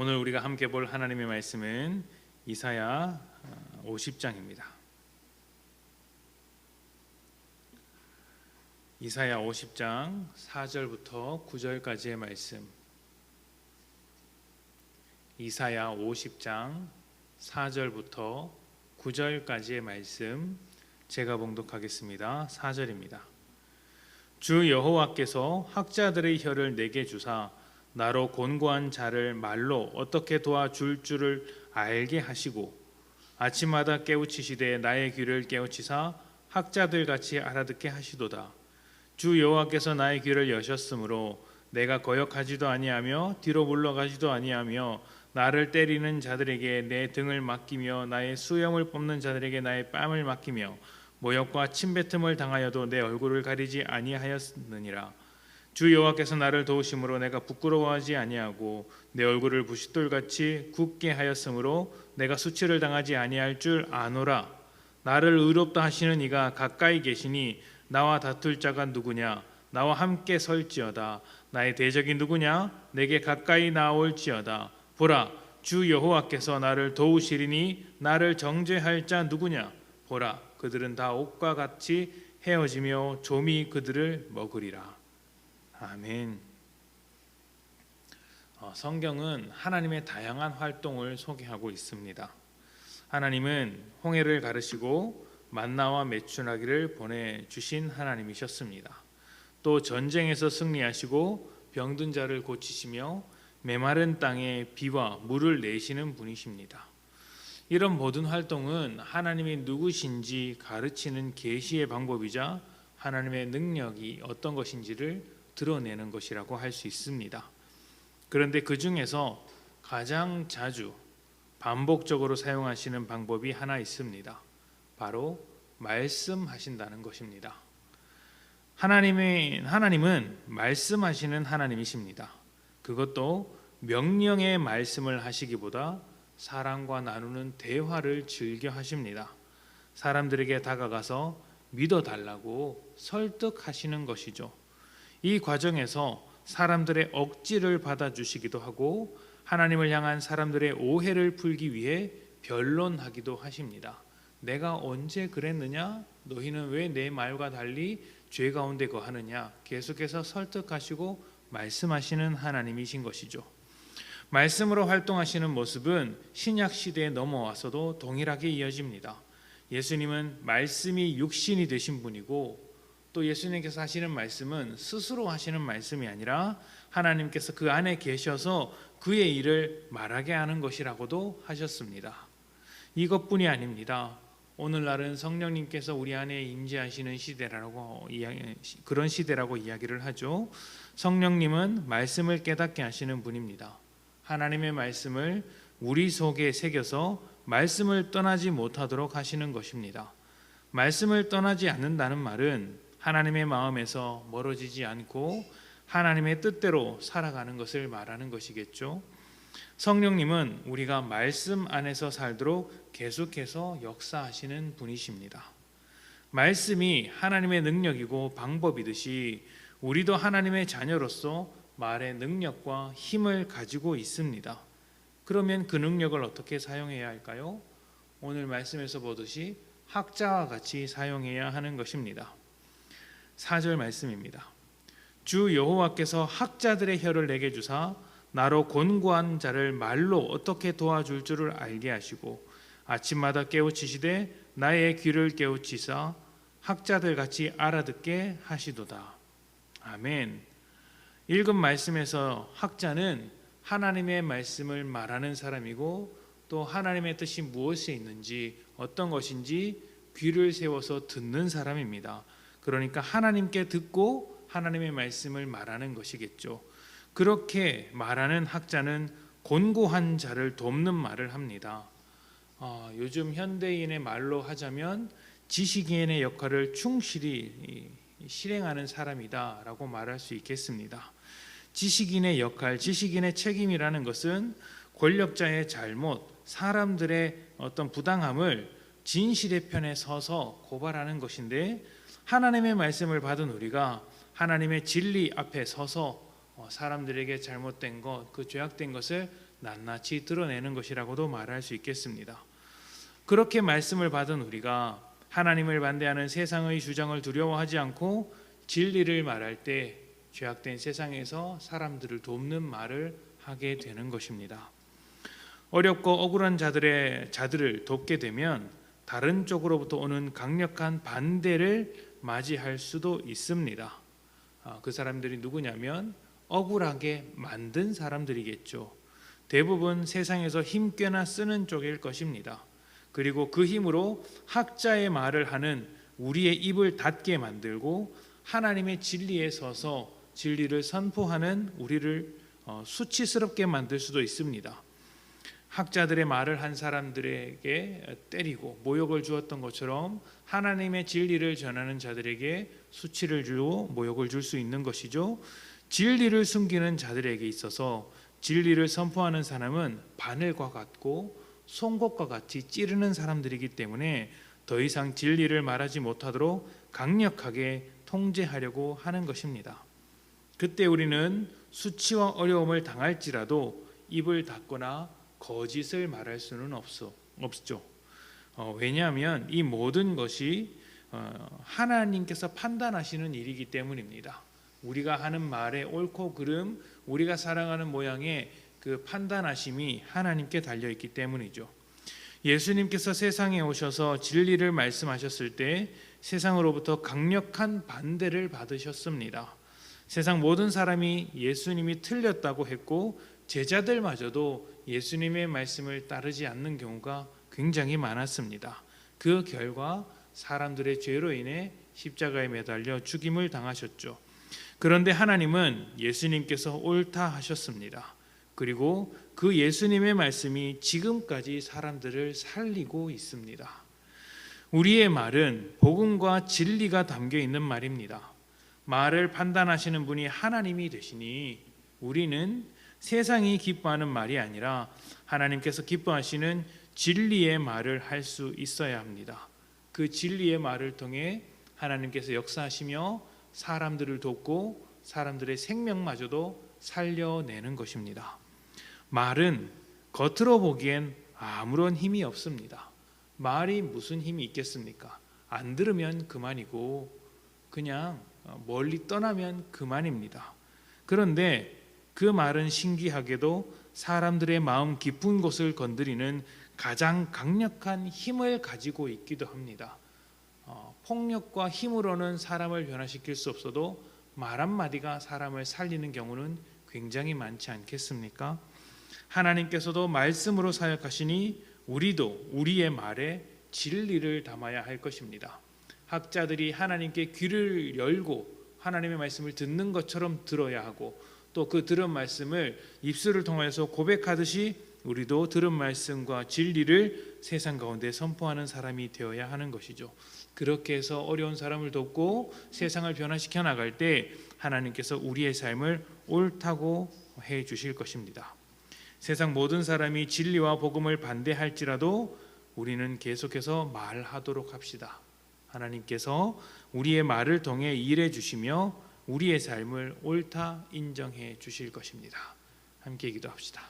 오늘 우리가 함께 볼 하나님의 말씀은 이사야 50장입니다. 이사야 50장 4절부터 9절까지의 말씀. 이사야 50장 4절부터 9절까지의 말씀 제가 봉독하겠습니다. 4절입니다. 주 여호와께서 학자들의 혀를 내게 주사 나로 곤고한 자를 말로 어떻게 도와줄 줄을 알게 하시고 아침마다 깨우치시되 나의 귀를 깨우치사 학자들 같이 알아듣게 하시도다. 주 여호와께서 나의 귀를 여셨으므로 내가 거역하지도 아니하며 뒤로 물러가지도 아니하며 나를 때리는 자들에게 내 등을 맡기며 나의 수염을 뽑는 자들에게 나의 뺨을 맡기며 모욕과 침뱉음을 당하여도 내 얼굴을 가리지 아니하였느니라. 주 여호와께서 나를 도우심으로 내가 부끄러워하지 아니하고 내 얼굴을 부싯돌같이 굳게 하였으므로 내가 수치를 당하지 아니할 줄 아노라. 나를 의롭다 하시는 이가 가까이 계시니 나와 다툴 자가 누구냐? 나와 함께 설지어다. 나의 대적이 누구냐? 내게 가까이 나올지어다. 보라, 주 여호와께서 나를 도우시리니 나를 정죄할 자 누구냐? 보라, 그들은 다 옥과 같이 헤어지며 좀이 그들을 먹으리라. 아멘. 어, 성경은 하나님의 다양한 활동을 소개하고 있습니다. 하나님은 홍해를 가르시고 만나와 메추라기를 보내 주신 하나님이셨습니다. 또 전쟁에서 승리하시고 병든 자를 고치시며 메마른 땅에 비와 물을 내시는 분이십니다. 이런 모든 활동은 하나님이 누구신지 가르치는 계시의 방법이자 하나님의 능력이 어떤 것인지를 드러내는 것이라고 할 수 있습니다. 그런데 그 중에서 가장 자주 반복적으로 사용하시는 방법이 하나 있습니다. 바로 말씀하신다는 것입니다. 하나님의 하나님은 말씀하시는 하나님이십니다. 그것도 명령의 말씀을 하시기보다 사람과 나누는 대화를 즐겨 하십니다. 사람들에게 다가가서 믿어 달라고 설득하시는 것이죠. 이 과정에서 사람들의 억지를 받아주시기도 하고 하나님을 향한 사람들의 오해를 풀기 위해 변론하기도 하십니다. 내가 언제 그랬느냐? 너희는 왜 내 말과 달리 죄 가운데 거하느냐? 계속해서 설득하시고 말씀하시는 하나님이신 것이죠. 말씀으로 활동하시는 모습은 신약 시대에 넘어와서도 동일하게 이어집니다. 예수님은 말씀이 육신이 되신 분이고 또 예수님께서 하시는 말씀은 스스로 하시는 말씀이 아니라 하나님께서 그 안에 계셔서 그의 일을 말하게 하는 것이라고도 하셨습니다. 이것뿐이 아닙니다. 오늘날은 성령님께서 우리 안에 임재하시는 시대라고 그런 시대라고 이야기를 하죠. 성령님은 말씀을 깨닫게 하시는 분입니다. 하나님의 말씀을 우리 속에 새겨서 말씀을 떠나지 못하도록 하시는 것입니다. 말씀을 떠나지 않는다는 말은 하나님의 마음에서 멀어지지 않고 하나님의 뜻대로 살아가는 것을 말하는 것이겠죠. 성령님은 우리가 말씀 안에서 살도록 계속해서 역사하시는 분이십니다. 말씀이 하나님의 능력이고 방법이듯이 우리도 하나님의 자녀로서 말의 능력과 힘을 가지고 있습니다. 그러면 그 능력을 어떻게 사용해야 할까요? 오늘 말씀에서 보듯이 학자와 같이 사용해야 하는 것입니다. 4절 말씀입니다. 주 여호와께서 학자들의 혀를 내게 주사 나로 곤고한 자를 말로 어떻게 도와줄 줄을 알게 하시고 아침마다 깨우치시되 나의 귀를 깨우치사 학자들 같이 알아듣게 하시도다. 아멘. 읽은 말씀에서 학자는 하나님의 말씀을 말하는 사람이고 또 하나님의 뜻이 무엇에 있는지 어떤 것인지 귀를 세워서 듣는 사람입니다. 그러니까 하나님께 듣고 하나님의 말씀을 말하는 것이겠죠. 그렇게 말하는 학자는 곤고한 자를 돕는 말을 합니다. 어, 요즘 현대인의 말로 하자면 지식인의 역할을 충실히 실행하는 사람이다라고 말할 수 있겠습니다. 지식인의 역할, 지식인의 책임이라는 것은 권력자의 잘못, 사람들의 어떤 부당함을 진실의 편에 서서 고발하는 것인데 하나님의 말씀을 받은 우리가 하나님의 진리 앞에 서서 어, 사람들에게 잘못된 것, 그 죄악된 것을 낱낱이 드러내는 것이라고도 말할 수 있겠습니다. 그렇게 말씀을 받은 우리가 하나님을 반대하는 세상의 주장을 두려워하지 않고 진리를 말할 때 죄악된 세상에서 사람들을 돕는 말을 하게 되는 것입니다. 어렵고 억울한 자들의 자들을 돕게 되면 다른 쪽으로부터 오는 강력한 반대를 맞이할 수도 있습니다. 아, 그 사람들이 누구냐면 억울하게 만든 사람들이겠죠. 대부분 세상에서 힘께나 쓰는 쪽일 것입니다. 그리고 그 힘으로 학자의 말을 하는 우리의 입을 닫게 만들고 하나님의 진리에 서서 진리를 선포하는 우리를 어, 수치스럽게 만들 수도 있습니다. 학자들의 말을 한 사람들에게 때리고 모욕을 주었던 것처럼 하나님의 진리를 전하는 자들에게 수치를 주고 모욕을 줄 수 있는 것이죠. 진리를 숨기는 자들에게 있어서 진리를 선포하는 사람은 바늘과 같고 송곳과 같이 찌르는 사람들이기 때문에 더 이상 진리를 말하지 못하도록 강력하게 통제하려고 하는 것입니다. 그때 우리는 수치와 어려움을 당할지라도 입을 닫거나 거짓을 말할 수는 없어 없죠. 어, 왜냐하면 이 모든 것이 어, 하나님께서 판단하시는 일이기 때문입니다. 우리가 하는 말의 옳고 그름, 우리가 살아가는 모양의 그 판단하심이 하나님께 달려 있기 때문이죠. 예수님께서 세상에 오셔서 진리를 말씀하셨을 때 세상으로부터 강력한 반대를 받으셨습니다. 세상 모든 사람이 예수님이 틀렸다고 했고 제자들마저도 예수님의 말씀을 따르지 않는 경우가 굉장히 많았습니다. 그 결과 사람들의 죄로 인해 십자가에 매달려 죽임을 당하셨죠. 그런데 하나님은 예수님께서 옳다 하셨습니다. 그리고 그 예수님의 말씀이 지금까지 사람들을 살리고 있습니다. 우리의 말은 복음과 진리가 담겨 있는 말입니다. 말을 판단하시는 분이 하나님이 되시니 우리는 세상이 기뻐하는 말이 아니라 하나님께서 기뻐하시는 진리의 말을 할 수 있어야 합니다. 그 진리의 말을 통해 하나님께서 역사하시며 사람들을 돕고 사람들의 생명마저도 살려내는 것입니다. 말은 겉으로 보기엔 아무런 힘이 없습니다. 말이 무슨 힘이 있겠습니까? 안 들으면 그만이고 그냥 멀리 떠나면 그만입니다. 그런데 그 말은 신기하게도 사람들의 마음 깊은 곳을 건드리는 가장 강력한 힘을 가지고 있기도 합니다. 어, 폭력과 힘으로는 사람을 변화시킬 수 없어도 말 한마디가 사람을 살리는 경우는 굉장히 많지 않겠습니까? 하나님께서도 말씀으로 사역하시니 우리도 우리의 말에 진리를 담아야 할 것입니다. 학자들이 하나님께 귀를 열고 하나님의 말씀을 듣는 것처럼 들어야 하고 또 그 들은 말씀을 입술을 통해서 고백하듯이 우리도 들은 말씀과 진리를 세상 가운데 선포하는 사람이 되어야 하는 것이죠. 그렇게 해서 어려운 사람을 돕고 세상을 변화시켜 나갈 때 하나님께서 우리의 삶을 옳다고 해 주실 것입니다. 세상 모든 사람이 진리와 복음을 반대할지라도 우리는 계속해서 말하도록 합시다. 하나님께서 우리의 말을 통해 일해 주시며 우리의 삶을 옳다 인정해 주실 것입니다. 함께 기도합시다.